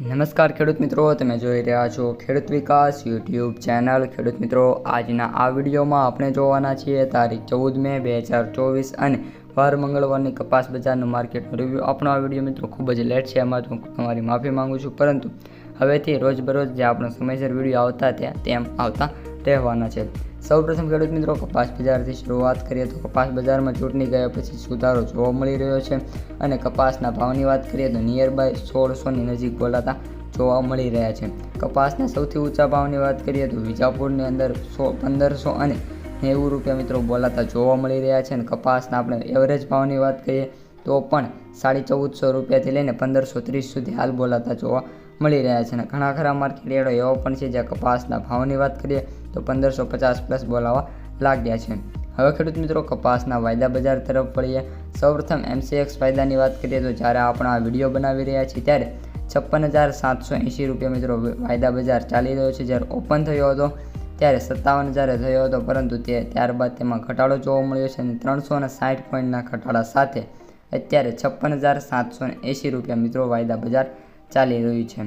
નમસ્કાર ખેડૂત મિત્રો, તમે જોઈ રહ્યા છો ખેડૂત વિકાસ યુટ્યુબ ચેનલ. ખેડૂત મિત્રો, આજના આ વિડીયોમાં આપણે જોવાના છીએ તારીખ ચૌદ મે બે હજાર ચોવીસ અને વાર મંગળવારની કપાસ બજારનું માર્કેટનું રિવ્યૂ આપણો આ વીડિયો મિત્રો ખૂબ જ લેટ છે, એમાં હું તમારી માફી માંગુ છું. પરંતુ હવેથી રોજબરોજ જે આપણો સમયસર વીડિયો આવતા ત્યાં તેમ આવતા રહેવાના છે. સૌપ્રથમ ખેડૂત મિત્રો કપાસ બજારથી શરૂઆત કરીએ તો કપાસ બજારમાં ચૂંટણી ગયા પછી સુધારો જોવા મળી રહ્યો છે અને કપાસના ભાવની વાત કરીએ તો નિયર બાય સોળસોની નજીક બોલાતા જોવા મળી રહ્યા છે. કપાસના સૌથી ઊંચા ભાવની વાત કરીએ તો વિજાપુરની અંદર સો પંદરસો અને નેવું રૂપિયા મિત્રો બોલાતા જોવા મળી રહ્યા છે અને કપાસના આપણે એવરેજ ભાવની વાત કરીએ તો પણ સાડી ચૌદસો રૂપિયાથી લઈને પંદરસો ત્રીસ સુધી હાલ બોલાતા જોવા મળી રહ્યા છે અને ઘણા ખરા માર્કેટ એડો એવો પણ છે જ્યાં કપાસના ભાવની વાત કરીએ તો પંદરસો પચાસ પ્લસ બોલાવા લાગ્યા છે. હવે ખેડૂત મિત્રો કપાસના વાયદા બજાર તરફ પડીએ સૌપ્રથમ એમસીએક્સ વાયદાની વાત કરીએ તો જ્યારે આપણે આ વીડિયો બનાવી રહ્યા છીએ ત્યારે છપ્પન હજાર સાતસો એંશી રૂપિયા મિત્રો વાયદા બજાર ચાલી રહ્યો છે. જ્યારે ઓપન થયો હતો ત્યારે સત્તાવન હજારે થયો હતો, પરંતુ તે ત્યારબાદ તેમાં ઘટાડો જોવા મળ્યો છે અને ત્રણસો અને સાઠ પોઈન્ટના ઘટાડા સાથે અત્યારે છપ્પન હજાર સાતસો એંશી રૂપિયા મિત્રો વાયદા બજાર ચાલી રહ્યું છે.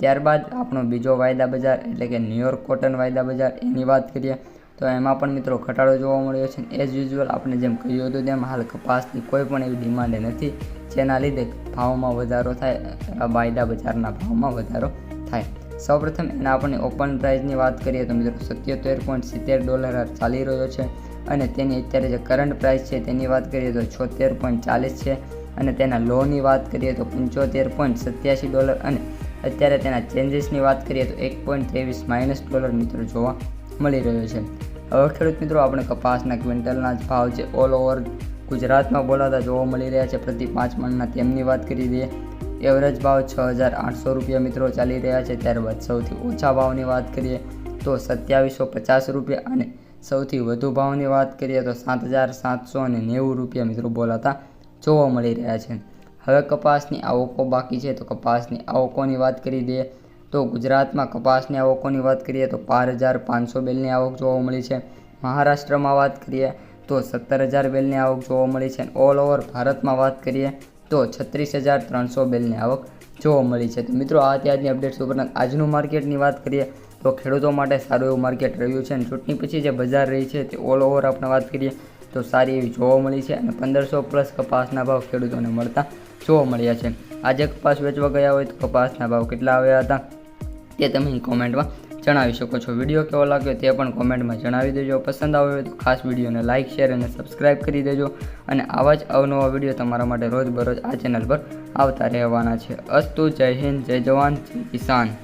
ત્યારબાદ આપણો બીજો વાયદા બજાર, એટલે કે ન્યુયોર્ક કોટન વાયદા બજાર, એની વાત કરીએ, તો એમાં પણ મિત્રો ઘટાડો જોવા મળ્યો છે એઝ યુઝ્યુઅલ આપણે જેમ કહ્યું હતું તેમ હાલ કપાસની કોઈ પણ એવી ડિમાન્ડ નથી, જેના લીધે ભાવમાં વધારો થાય વાયદા બજારના ભાવમાં વધારો થાય. સૌપ્રથમ એના આપણે ઓપન પ્રાઇસની વાત કરીએ, તો મિત્રો સત્યોતેર પોઈન્ટ સિત્તેર ડોલર ચાલી રહ્યો છે અને તેની અત્યારે જે કરંટ પ્રાઇસ છે તેની વાત કરીએ તો છોતેર પોઈન્ટ ચાલીસ છે. અને તેના લોની વાત કરીએ તો પંચોતેર પોઈન્ટ સત્યાસી ડોલર અને અત્યારે તેના ચેન્જીસની વાત કરીએ તો એક પોઈન્ટ ત્રેવીસ માઇનસ ડોલર મિત્રો જોવા મળી રહ્યો છે. હવે ખેડૂત મિત્રો, આપણે કપાસના ક્વિન્ટલના જ ભાવ છે. ઓલ ઓવર ગુજરાતમાં બોલાતા જોવા મળી રહ્યા છે. પ્રતિ પાંચ મણના તેમની વાત કરી દઈએ. એવરેજ ભાવ છ હજાર આઠસો રૂપિયા મિત્રો ચાલી રહ્યા છે. ત્યારબાદ સૌથી ઓછા ભાવની વાત કરીએ તો સત્યાવીસો પચાસ રૂપિયા અને સૌથી વધુ ભાવની વાત કરીએ તો સાત હજાર સાતસો અને નેવું રૂપિયા મિત્રો બોલાતા જોવા મળી રહ્યા છે. હવે કપાસની આવકો બાકી છે તો કપાસની આવકોની વાત કરી દઈએ તો ગુજરાતમાં કપાસની આવકોની વાત કરીએ તો બાર હજાર પાંચસો બેલની આવક જોવા મળી છે. મહારાષ્ટ્રમાં વાત કરીએ તો સત્તર હજાર બેલની આવક જોવા મળી છે. ઓલ ઓવર ભારતમાં વાત કરીએ તો છત્રીસ હજાર ત્રણસો બેલની આવક જોવા મળી છે. તો મિત્રો, આ ત્યારની અપડેટ્સ ઉપરાંત આજનું માર્કેટની વાત કરીએ તો ખેડૂતો માટે સારું એવું માર્કેટ રહ્યું છે અને ચૂંટણી પછી જે બજાર રહી છે તે ઓલ ઓવર આપણે વાત કરીએ તો સારી એવી જોવા મળી છે અને પંદરસો પ્લસ કપાસના ભાવ ખેડૂતોને મળતા જોવા મળ્યા છે. આજે કપાસ વેચવા ગયા હોય તો કપાસના ભાવ કેટલા આવ્યા હતા તે તમે કોમેન્ટમાં જણાવી શકો છો. વીડિયો કેવો લાગ્યો તે પણ કોમેન્ટમાં જણાવી દેજો. પસંદ આવ્યો હોય તો ખાસ વિડીયોને લાઇક શેર અને સબસ્ક્રાઇબ કરી દેજો અને આવા જ અવનવા વીડિયો તમારા માટે રોજબરોજ આ ચેનલ પર આવતા રહેવાના છે. અસ્તુ, જય હિન્દ, જય જવાન, જય કિસાન.